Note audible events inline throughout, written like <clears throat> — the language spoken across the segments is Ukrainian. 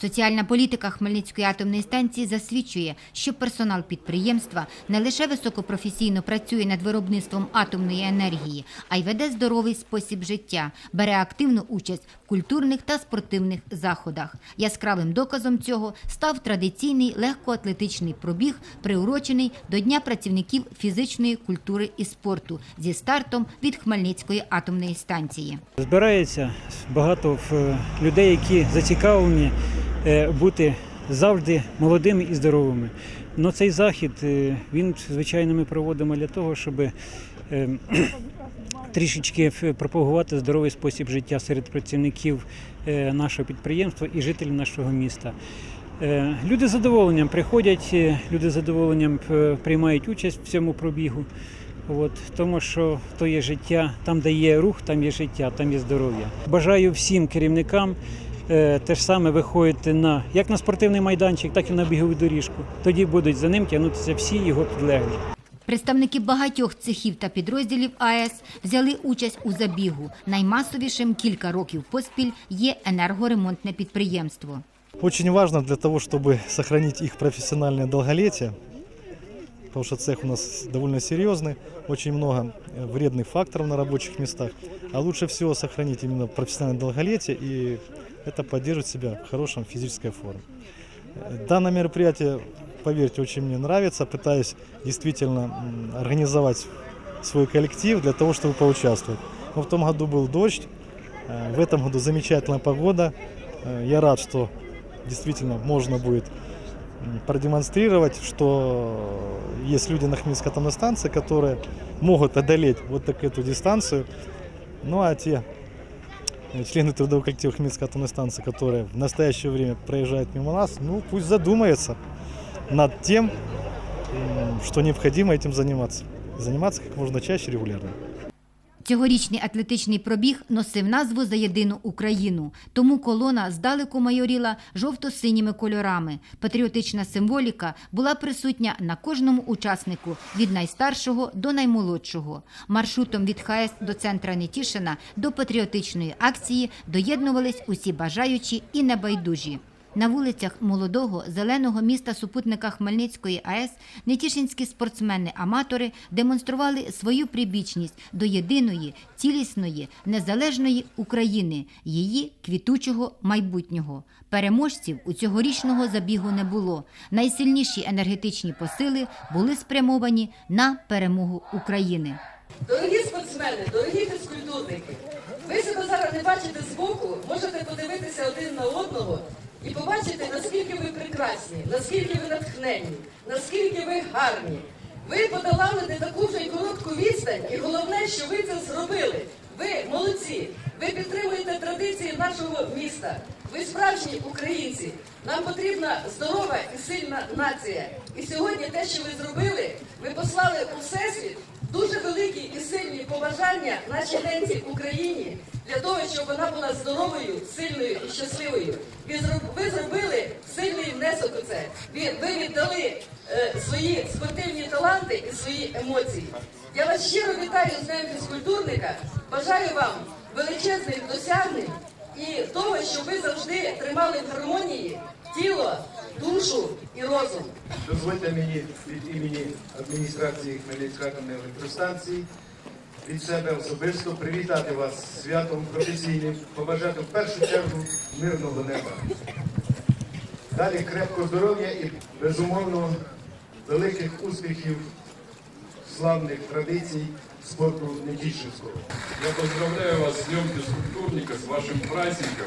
Соціальна політика Хмельницької атомної станції засвідчує, що персонал підприємства не лише високопрофесійно працює над виробництвом атомної енергії, а й веде здоровий спосіб життя, бере активну участь в культурних та спортивних заходах. Яскравим доказом цього став традиційний легкоатлетичний пробіг, приурочений до Дня працівників фізичної культури і спорту зі стартом від Хмельницької атомної станції. Збирається багато людей, які зацікавлені е, бути завжди молодими і здоровими. Но цей захід е, він звичайно ми проводимо для того, щоб е, <clears throat> трішечки пропагувати здоровий спосіб життя серед працівників е, нашого підприємства і жителів нашого міста. Е, Люди з задоволенням приходять, е, люди з задоволенням е, приймають участь в цьому пробігу. От, тому що то є життя, там, де є рух, там є життя, там є здоров'я. Бажаю всім керівникам е, те ж саме виходити на як на спортивний майданчик, так і на бігову доріжку. Тоді будуть за ним тягнутися всі його підлеглі. Представники багатьох цехів та підрозділів АЕС взяли участь у забігу. Наймасовішим кілька років поспіль є енергоремонтне підприємство. Очень важно для того, чтобы сохранить их профессиональное долголетие, потому что цех у нас довольно серьезный, очень много э, вредных факторов на рабочих местах, а лучше всего сохранить именно профессиональное долголетие и это поддерживать себя в хорошем физической форме. Данное мероприятие, поверьте, очень мне нравится, пытаюсь действительно организовать свой коллектив для того, чтобы поучаствовать. Но в том году был дождь, э, в этом году замечательная погода. Э, Я рад, что действительно можно будет продемонстрировать, что есть люди на Хмельницкой атомной станции, которые могут одолеть вот так эту дистанцию. Ну а те члены трудового коллектива Хмельницкой атомной станции, которые в настоящее время проезжают мимо нас, ну пусть задумаются над тем, м, что необходимо этим заниматься. Заниматься как можно чаще, регулярно. Цьогорічний атлетичний пробіг носив назву за єдину Україну. Тому колона здалеку майоріла жовто-синіми кольорами. Патріотична символіка була присутня на кожному учаснику від найстаршого до наймолодшого. Маршрутом від ХС до центра Нетішина до патріотичної акції доєднувались усі бажаючі і небайдужі. На вулицях молодого зеленого міста супутника Хмельницької АЕС нетішинські спортсмени-аматори демонстрували свою прибічність до єдиної, цілісної, незалежної України, її квітучого майбутнього. Переможців у цьогорічного забігу не було. Найсильніші енергетичні посили були спрямовані на перемогу України. Дорогі спортсмени, дорогі фізкультурники, ви себе зараз не бачите збоку, можете одного і побачити, наскільки ви прекрасні, наскільки ви натхненні, наскільки ви гарні. Ви подолали не таку вже й коротку відстань, і головне, що ви це зробили. Ви молодці, ви підтримуєте традиції нашого міста. Ви справжні українці. Нам потрібна здорова і сильна нація. І сьогодні те, що ви зробили, ви послали у всесвіт дуже великі і сильні побажання нашій ненці Україні для того, щоб вона була здоровою, сильною і щасливою. Ви зробили сильний внесок у це. Ви, віддали е, свої спортивні таланти і свої емоції. Я вас щиро вітаю з Днем фізкультурника. Бажаю вам величезних досягнень і того, щоб ви завжди тримали в гармонії тіло, душу і розум. Дозвольте мені від імені адміністрації Хмельницької електростанції від себе особисто привітати вас святом професійним, побажати в першу чергу мирного неба. Далі крепкого здоров'я і безумовно великих успіхів, славних традицій спорту Нетішинського. Я поздравляю вас с Днем физкультурника, с вашим праздником.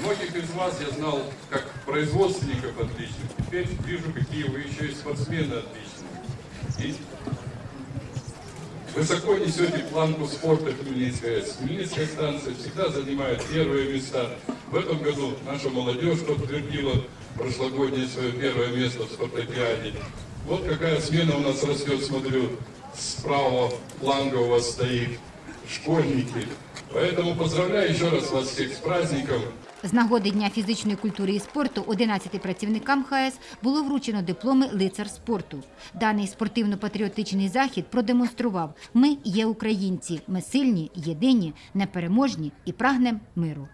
Многих из вас я знал как производственников отличных. Теперь вижу, какие вы еще и спортсмены отличные. И высоко несете планку спорта Хмельницкая АЭС. Хмельницкая станция всегда занимает первые места. В этом году наша молодежь подтвердила прошлогоднее свое первое место в спартакиаде. Вот какая смена у нас растет, смотрю, справа фланга у вас стоит школьники. Поэтому поздравляю еще раз вас всех с праздником. З нагоди Дня фізичної культури і спорту 11 працівникам ХС було вручено дипломи лицар спорту. Даний спортивно-патріотичний захід продемонстрував: ми є українці, ми сильні, єдині, непереможні і прагнемо миру.